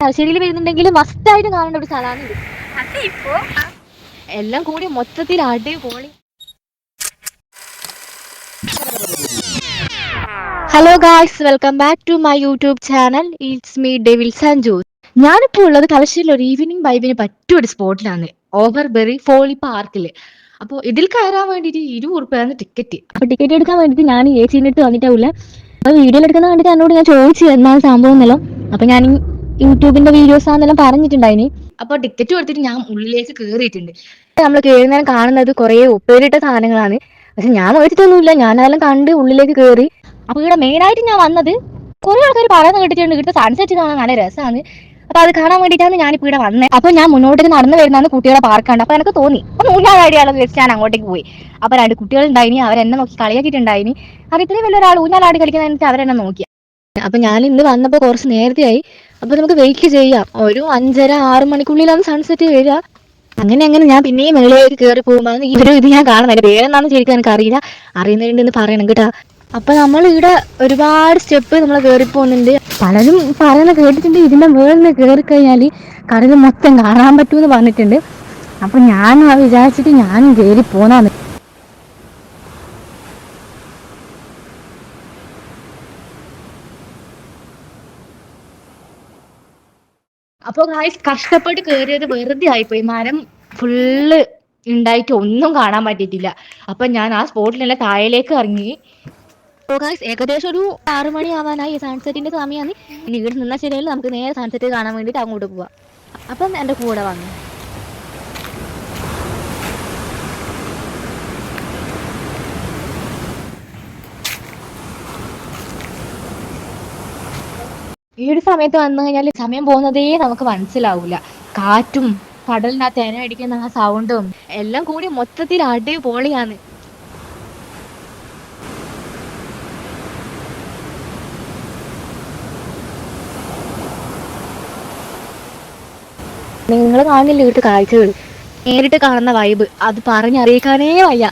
തലശ്ശേരിയിൽ വരുന്നുണ്ടെങ്കിൽ മസ്റ്റായിട്ട് കാണേണ്ട ഒരു സ്ഥലമാണ് ഇത്. അത് ഇപ്പോ എല്ലാം കൂടി മൊത്തത്തിൽ അടിപൊളി hello guys welcome back to my YouTube channel it's me devil Sanju ഞാനിപ്പോൾ ഉള്ളത് തലശ്ശേരിയിൽ ഒരു ഈവനിങ് വൈബിന് പറ്റിയ ഒരു സ്പോട്ടിലാണ് ഓവർബെറി ഫോളി പാർക്കിൽ അപ്പോൾ ഇതിൽ കയറാൻ വേണ്ടിയിട്ട് ഇരുപത് റുപ്യാണ് ടിക്കറ്റ് അപ്പോൾ ടിക്കറ്റ് എടുക്കാൻ വേണ്ടിയിട്ട് ഞാൻ എ സിന്നിട്ട് വന്നിട്ടാവില്ല അപ്പോൾ വീഡിയോയിൽ എടുക്കുന്ന കണ്ടിട്ട് എന്നോട് ഞാൻ ചോദിച്ചു എന്താണ് സംഭവം എന്നല്ലോ. അപ്പോൾ ഞാൻ യൂട്യൂബിന്റെ വീഡിയോസ് ആണെന്നെല്ലാം പറഞ്ഞിട്ടുണ്ടായിനി. അപ്പൊ ടിക്കറ്റ് കൊടുത്തിട്ട് ഞാൻ ഉള്ളിലേക്ക് കയറിയിട്ടുണ്ട് നമ്മൾ കയറുന്നേരം കാണുന്നത് കുറേ ഉപ്പേരിട്ട സാധനങ്ങളാണ്. പക്ഷെ ഞാൻ മേടിച്ചിട്ടൊന്നുമില്ല ഞാൻ അതെല്ലാം കണ്ട് ഉള്ളിലേക്ക് കയറി അപ്പൊ ഇവിടെ മെയിൻ ആയിട്ട് ഞാൻ വന്നത് കുറെ ആൾക്കാർ പറയുന്നത് കേട്ടിട്ടുണ്ട്. ഇവിടുത്തെ സൺസെറ്റ് കാണാൻ നല്ല രസമാണ് അപ്പൊ അത് കാണാൻ വേണ്ടിയിട്ടാണ് ഞാനിപ്പോ ഇവിടെ വന്നത് അപ്പൊ ഞാൻ മുന്നോട്ട് നടന്നു വരുന്നതാണ് കുട്ടികളെ പാർക്കാണ്ട് അപ്പൊ എനിക്ക് തോന്നി അപ്പൊ ഊഞ്ഞാലാടിയാളെന്ന് വെച്ച് ഞാൻ അങ്ങോട്ടേക്ക് പോയി. അപ്പൊ രണ്ട് കുട്ടികൾ കുട്ടികളുണ്ടായിനി. അവരെന്നെ നോക്കി കളിയാക്കിയിട്ടുണ്ടായിനി. അത് ഇത്രയും വലിയ ഒരാൾ ഊഞ്ഞാലാടി കളിക്കുന്നതിനെ വെച്ചാൽ അവരെന്നെ നോക്കി. അപ്പൊ ഞാൻ ഇന്ന് വന്നപ്പോ കുറച്ച് നേരത്തെ ആയി അപ്പൊ നമുക്ക് വെയിറ്റ് ചെയ്യാം. ഒരു അഞ്ചര ആറ് മണിക്കുള്ളിലാണ് സൺസെറ്റ് വരിക. അങ്ങനെ അങ്ങനെ ഞാൻ പിന്നെയും മേളിലേക്ക് കയറി പോകുമ്പോൾ ഇവരും ഇത് ഞാൻ കാണുന്നത്. എന്റെ പേരെന്താണെന്ന് ശരിക്കും എനിക്ക് അറിയില്ല. അറിയുന്നവരുണ്ടെന്ന് പറയണം കേട്ടാ. അപ്പൊ നമ്മൾ ഇവിടെ ഒരുപാട് സ്റ്റെപ്പ് നമ്മൾ കയറി പോകുന്നുണ്ട് പലരും പറയുന്ന കേട്ടിട്ടുണ്ട് ഇതിന്റെ മേളിൽ നിന്ന് കയറി കഴിഞ്ഞാൽ കടൽ മൊത്തം കാണാൻ പറ്റുമെന്ന് പറഞ്ഞിട്ടുണ്ട്. അപ്പൊ ഞാൻ വിചാരിച്ചിട്ട് ഞാനും കയറി പോന്നാണ് അപ്പൊ ഗായ്സ് കഷ്ടപ്പെട്ട് കയറിയത് വെറുതെ ആയിപ്പോയി. മരം ഫുള്ള് ഉണ്ടായിട്ട് ഒന്നും കാണാൻ പറ്റിയിട്ടില്ല. അപ്പൊ ഞാൻ ആ സ്പോട്ടിലല്ല താഴേലേക്ക് ഇറങ്ങി. ഏകദേശം ഒരു ആറു മണി ആവാനായി. സൺസെറ്റിന്റെ സമയമാണ് ഇനി ഇവിടെ നിന്നാൽ ശരിയല്ല നമുക്ക് നേരെ സൺസെറ്റ് കാണാൻ വേണ്ടിയിട്ട് അങ്ങോട്ട് പോവാം. അപ്പം എന്റെ കൂടെ വന്നു. ഈ ഒരു സമയത്ത് വന്നു കഴിഞ്ഞാൽ സമയം പോകുന്നതേ നമുക്ക് മനസ്സിലാവില്ല കാറ്റും കടലിനകത്ത് എന അടിക്കുന്ന ആ സൗണ്ടും എല്ലാം കൂടി മൊത്തത്തിൽ അടിപൊളിയാണ്. നിങ്ങൾ കാണില്ല വീട്ട് കാഴ്ചകൾ നേരിട്ട് കാണുന്ന വൈബ് അത് പറഞ്ഞറിയിക്കാനേ വയ്യ.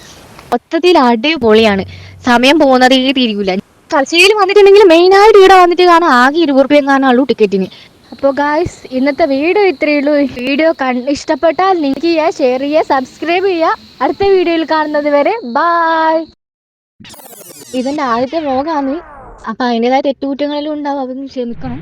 മൊത്തത്തിൽ അടിപൊളിയാണ്. സമയം പോകുന്നതേ തിരിയൂല. തലശ്ശേരിയിൽ വന്നിട്ടുണ്ടെങ്കിൽ മെയിൻ ആയിട്ട് ഇവിടെ വന്നിട്ട് കാണാൻ ആകെ ഇരുപത് റുപ്യം കാണാനുള്ളൂ ടിക്കറ്റിന്. അപ്പോൾ ഗായ്സ് ഇന്നത്തെ വീഡിയോ ഇത്രയേ ഉള്ളൂ. വീഡിയോ ഇഷ്ടപ്പെട്ടാൽ ലിങ്ക് ചെയ്യുക ഷെയർ ചെയ്യുക സബ്സ്ക്രൈബ് ചെയ്യുക. അടുത്ത വീഡിയോയിൽ കാണുന്നത് വരെ ബായ് ഇതെന്റെ ആദ്യത്തെ വ്ലോഗാണ് അപ്പൊ അതിന്റെതായ തെറ്റുകുറ്റങ്ങളെല്ലാം ഉണ്ടാവും. അതൊന്നും ക്ഷമിക്കണം.